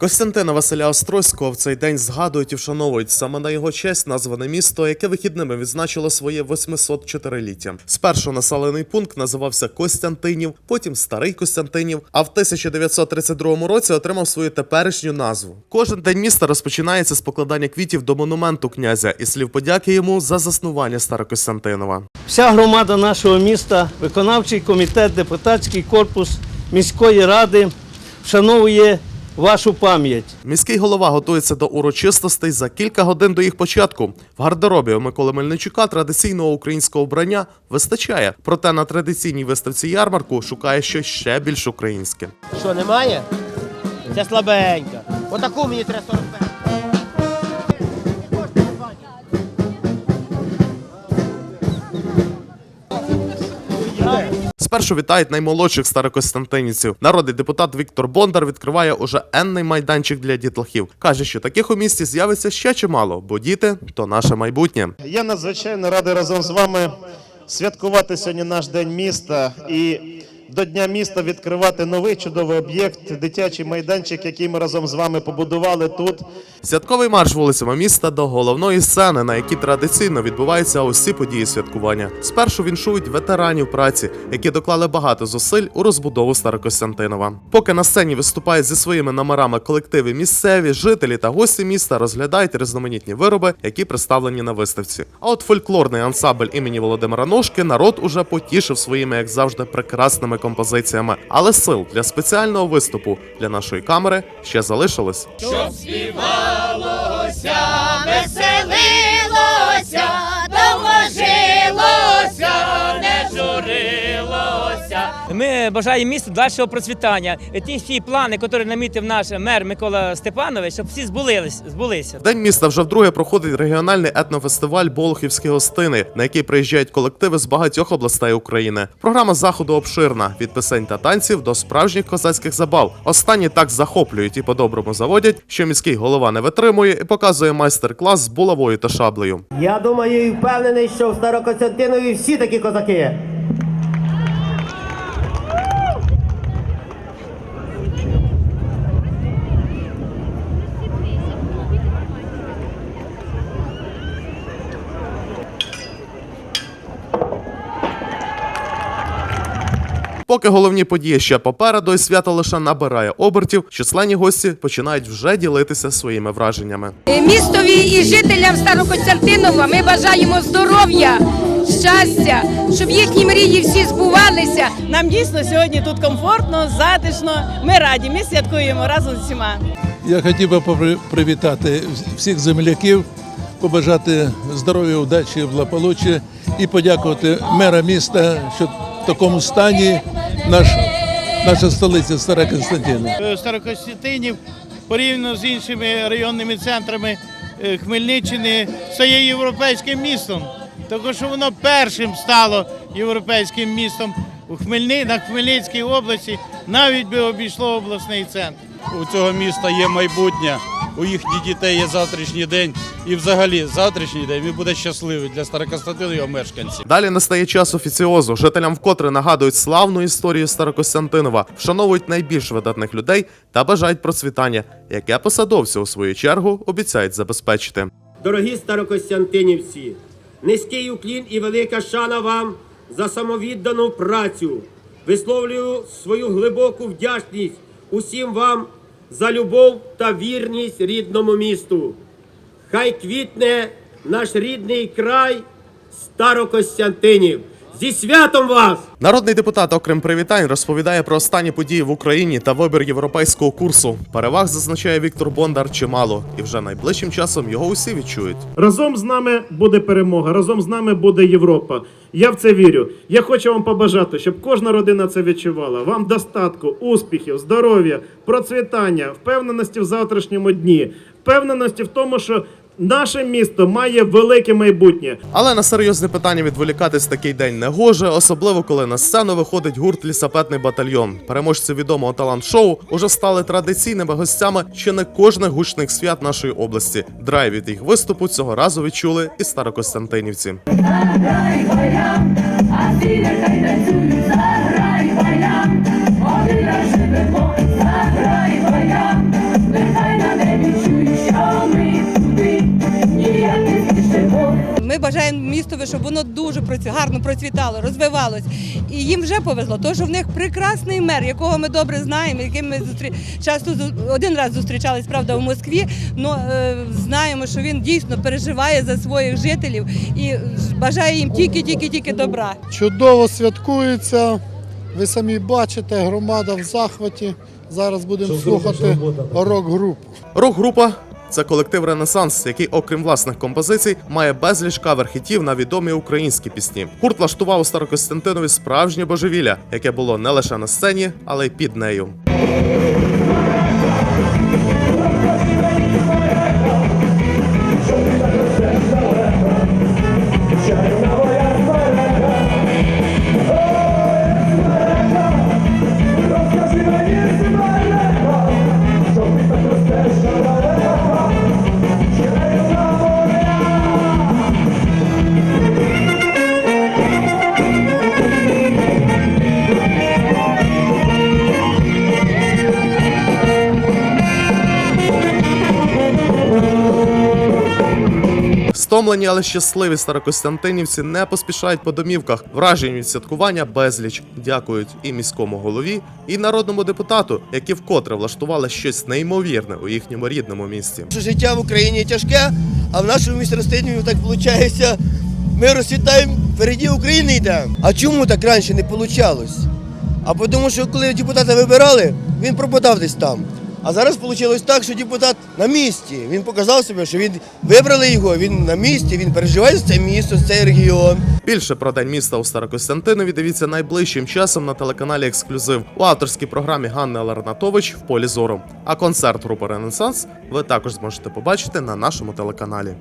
Костянтина Василя Острозького в цей день згадують і вшановують саме на його честь назване місто, яке вихідними відзначило своє 804-ліття. Спершу населений пункт називався Костянтинів, потім Старий Костянтинів, а в 1932 році отримав свою теперішню назву. Кожен день міста розпочинається з покладання квітів до монументу князя і слів подяки йому за заснування Старокостянтинова. Вся громада нашого міста, виконавчий комітет, депутатський корпус міської ради вшановує вашу пам'ять. Міський голова готується до урочистостей за кілька годин до їх початку. В гардеробі у Миколи Мельничука традиційного українського вбрання вистачає. Проте на традиційній виставці ярмарку шукає щось ще більш українське. Що, немає? Це слабенька. Отаку мені треба 45. Спершу вітають наймолодших старокостянтинівців. Народний депутат Віктор Бондар відкриває уже енний майданчик для дітлахів. каже, що таких у місті з'явиться ще чимало, бо діти то наше майбутнє. Я надзвичайно радий разом з вами святкувати сьогодні наш день міста і до Дня міста відкривати новий чудовий об'єкт, дитячий майданчик, який ми разом з вами побудували тут. Святковий марш вулицями міста до головної сцени, на якій традиційно відбуваються усі події святкування. Спершу віншують ветеранів праці, які доклали багато зусиль у розбудову Старокостянтинова. Поки на сцені виступають зі своїми номерами колективи місцеві, жителі та гості міста розглядають різноманітні вироби, які представлені на виставці. А от фольклорний ансамбль імені Володимира Ножки народ уже потішив своїми, як завжди, прекрасними композиціями. Але сил для спеціального виступу для нашої камери ще залишилось. веселилося, Бажаємо місту дальшого процвітання. І Ті всі плани, які намітив наш мер Микола Степанович, щоб всі збулились, збулися. День міста вже вдруге проходить регіональний етнофестиваль Болохівські гостини, на який приїжджають колективи з багатьох областей України. Програма заходу обширна від пісень та танців до справжніх козацьких забав. Останні так захоплюють і по-доброму заводять, що міський голова не витримує і показує майстер-клас з булавою та шаблею. Я думаю і впевнений, що в Старокостянтинові всі такі козаки. Поки головні події ще попереду, і свято лише набирає обертів, численні гості починають вже ділитися своїми враженнями. Містові і жителям Старокостянтинова ми бажаємо здоров'я, щастя, щоб їхні мрії всі збувалися. Нам дійсно сьогодні тут комфортно, затишно. Ми раді. Ми святкуємо разом з всіма. Я хотів би попри- привітати всіх земляків, побажати здоров'я, удачі, благополуччя і подякувати мера міста, що в такому стані наш, наша столиця Стара. Е, Старокостянтинів порівняно з іншими районними центрами е, Хмельниччини стає європейським містом. Тому що воно першим стало європейським містом у Хмельни... на Хмельницькій області, навіть би обійшло обласний центр. У цього міста є майбутнє, у їхніх дітей є завтрашній день. І взагалі завтрашній день він буде щасливий для Старокостянтина і його мешканців. Далі настає час офіціозу. Жителям вкотре нагадують славну історію Старокостянтинова, вшановують найбільш видатних людей та бажають процвітання, яке посадовці у свою чергу обіцяють забезпечити. Дорогі старокостянтинівці, низький уклін і велика шана вам за самовіддану працю. Висловлюю свою глибоку вдячність усім вам за любов та вірність рідному місту. Хай квітне наш рідний край Старокостянтинів. Зі святом вас! Народний депутат, окрім привітань, розповідає про останні події в Україні та вибір європейського курсу. Переваг зазначає Віктор Бондар чимало, і вже найближчим часом його усі відчують. Разом з нами буде перемога, разом з нами буде Європа. Я в це вірю. Я хочу вам побажати, щоб кожна родина це відчувала. Вам достатку, успіхів, здоров'я, процвітання, впевненості в завтрашньому дні, впевненості в тому, що наше місто має велике майбутнє. Але на серйозне питання відволікатись в такий день не гоже, особливо коли на сцену виходить гурт лісапетний батальйон. Переможці відомого талант-шоу уже стали традиційними гостями чи не кожних гучних свят нашої області. Драйв від їх виступу цього разу відчули і старокостянтинівці. Бажаємо містове, щоб воно дуже гарно процвітало, розвивалось. І їм вже повезло, тому що в них прекрасний мер, якого ми добре знаємо, яким ми зустрі... часто один раз зустрічались, правда, в Москві. але знаємо, що він дійсно переживає за своїх жителів і бажає їм тільки, тільки, тільки добра. Чудово святкується. Ви самі бачите, громада в захваті. Зараз будемо слухати рок-групу. Рок-група це колектив Ренесанс, який, окрім власних композицій, має безліч кавер-хітів на відомі українські пісні. Гурт влаштував у Старокостянтинові справжнє божевілля, яке було не лише на сцені, але й під нею. Стомлені, але щасливі старокостянтинівці не поспішають по домівках. Вражені від святкування безліч. Дякують і міському голові, і народному депутату, які вкотре влаштували щось неймовірне у їхньому рідному місті. Життя в Україні тяжке, а в нашому місті Ростиніві так виходить, ми розцвітаємо, впереді України йдемо. А чому так раніше не вийшло? А тому, що коли депутата вибирали, він пропадав десь там. А зараз вийшло так, що депутат на місці. Він показав себе, що він вибрали його, він на місці, він переживає за це місто, за цей регіон. Більше про день міста у Старокостянтинові дивіться найближчим часом на телеканалі Ексклюзив у авторській програмі Ганни Ларнатович в полі зору. А концерт групи Ренесанс ви також зможете побачити на нашому телеканалі.